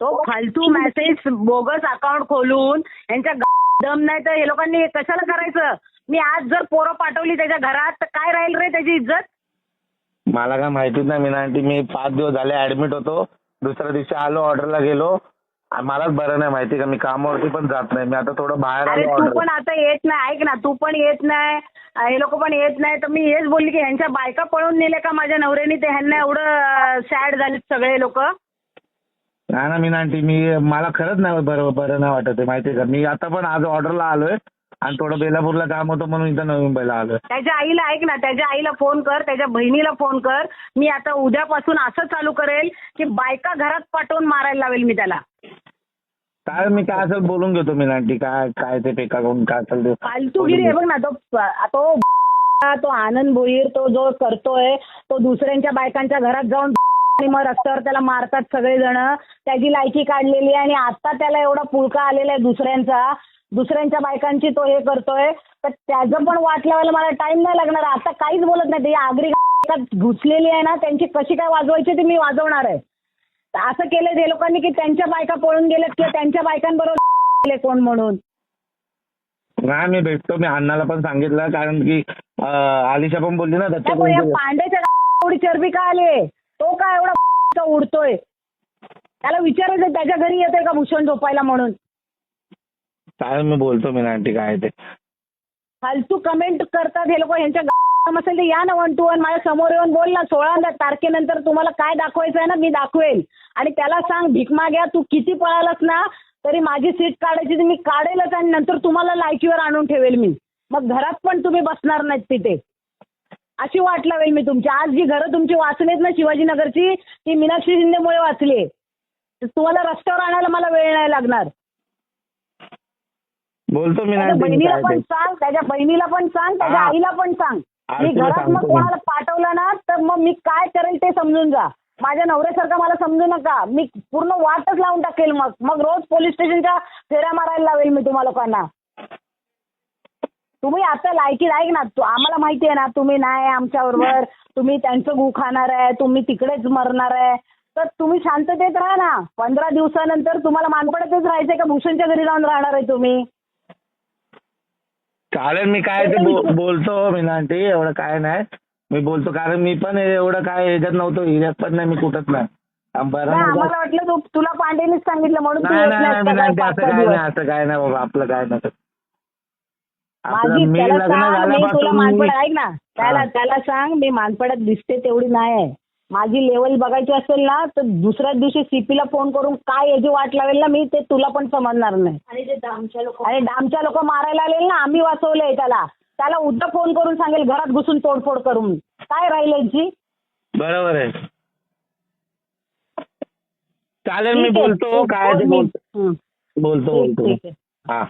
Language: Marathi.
तो फालतू मेसेज बोगस अकाउंट खोलून यांच्या दम नाही तर हे लोकांनी कशाला करायचं? मी आज जर पोरं पाठवली त्याच्या घरात तर काय राहील रे त्याची इज्जत? मला काय माहितीच नाही मीना आंटी मी पाच दिवस झाले ऍडमिट होतो. दुसऱ्या दिवशी आलो ऑर्डरला गेलो. आ- मलाच बरं नाही माहिती का मी कामावरती पण जात नाही. मी आता थोडं बाहेर अरे आलो तू ऑर्डर पण आता येत नाही. ऐक ना तू पण येत नाही. अं, हे लोक पण येत नाही. तर मी हेच बोलली की ह्यांच्या बायका पळून नेले का माझ्या नवऱ्याने? ते ह्यांना एवढं सॅड झालेत सगळे लोक. नाही ना मीना आंटी मी मला खरंच नाही बरं बरं नाही वाटत आहे माहिती का? मी आता पण आज ऑर्डरला आलोय आणि थोडं बेलापूरला काम होतं म्हणून इथं नवी मुंबईला आलोय. त्याच्या आईला ऐक ना त्याच्या आईला फोन कर त्याच्या बहिणीला फोन कर. मी आता उद्यापासून असं चालू करेल की बायका घरात पाठवून मारायला लावेल मी त्याला. काय मी काय असेल बोलून घेतो मीना आंटी काय काय ते पेका करून काय असेल ते फालतूगिरी आहे बघ ना तो तो तो आनंद भोईर तो जो करतोय तो दुसऱ्यांच्या बायकांच्या घरात जाऊन आणि मग रस्त्यावर त्याला मारतात सगळेजण. त्याची लायकी काढलेली आहे आणि आता त्याला एवढा पुळका आलेला आहे दुसऱ्यांचा. दुसऱ्यांच्या बायकांची तो हे करतोय. तर त्याचं पण वाट लावायला मला टाइम नाही लागणार. आता काहीच बोलत नाही. ती आगरी घुसलेली आहे ना त्यांची कशी काय वाजवायची ती मी वाजवणार आहे. असं केलं ते लोकांनी की त्यांच्या बायका पळून गेल्यात किंवा त्यांच्या बायकांबरोबर गेले कोण म्हणून. नाही मी भेटतो. मी अण्णाला पण सांगितलं. कारण की आलिशा पण बोलली ना दत्त त्या या पांड्याच्या एवढी चरबी का आली तो का एवढा उडतोय? त्याला विचारायचं त्याच्या घरी येतोय का भूषण झोपायला म्हणून? काय मी बोलतो मीना आंटी काय ते. फालतू कमेंट करतात हे लोक यांच्या असेल तर या ना वन टू वन माझ्यासमोर येऊन बोल ना सोळा तारखेनंतर तुम्हाला काय दाखवायचं आहे ना मी दाखवेल. आणि त्याला सांग भीक माग्या तू किती पळालास ना तरी माझी सीट काढायची ती मी काढेलच आणि नंतर तुम्हाला लायकीवर आणून ठेवेल मी. मग घरात पण तुम्ही बसणार नाहीत तिथे. अशी वाट लावेल मी तुमची. आज जी घरं तुमची वाचलीत ना शिवाजीनगरची ती मीनाक्षी शिंदेमुळे वाचली तुम्हाला रस्त्यावर आणायला मला वेळ नाही लागणार. बोलतो त्याच्या आंटी बहिणीला पण सांग त्याच्या बहिणीला पण सांग त्याच्या. आईला पण सांग. मी घरात मग मी. कोणाला पाठवलं ना तर मग मी काय करेल ते समजून जा. माझ्या नवऱ्यासारखं मला समजू नका. मी पूर्ण वाटच लावून टाकेल मग. मग रोज पोलीस स्टेशनच्या फेऱ्या मारायला लावेल मी तुम्हा लोकांना. तुम्ही आता लायकी ऐक ना. तू आम्हाला माहिती आहे ना तुम्ही नाही आमच्या बरोबर तुम्ही त्यांचं गु खाणार आहे तुम्ही तिकडेच मरणार आहे. तर तुम्ही शांततेत राहा ना. पंधरा दिवसानंतर तुम्हाला मानपडातच राहायचंय का? भूषणच्या घरी जाऊन राहणार आहे तुम्ही? चालेल मी काय ते बो- बोलतो मीना आंटी एवढं काय नाही. मी बोलतो कारण मी पण एवढं काय ह्याच्यात नव्हतो ह्याच्यात पण नाही मी कुठंच नाही. बरं आम्हाला वाटलं तू तुला पांडेनीच सांगितलं म्हणून तू नाही येत नाही नाहीस मीना का आंटी काय असं काय दिवस? नाही असं काय नाही बाबा आपलं काय नाही. माझी त्याला लग्न सांग मी तुला मानपड ऐक ना. त्याला. त्याला सांग मी मानपडात दिसते तेवढी नाही आहे माझी लेवल बघायची असेल ना तर दुसऱ्याच दिवशी सीपीला फोन करून काय याची वाट लावेल ना मी ते तुला पण समजणार नाही. आणि ते दामच्या लोक आणि डामच्या लोक मारायला आलेले ना आम्ही वाचवलंय त्याला. त्याला उद्या फोन करून सांगेल घरात घुसून तोडफोड करून. काय राहील यांची? बरोबर आहे. चालेल मी. बोलतो. काय बोलतो. बोलतो हा.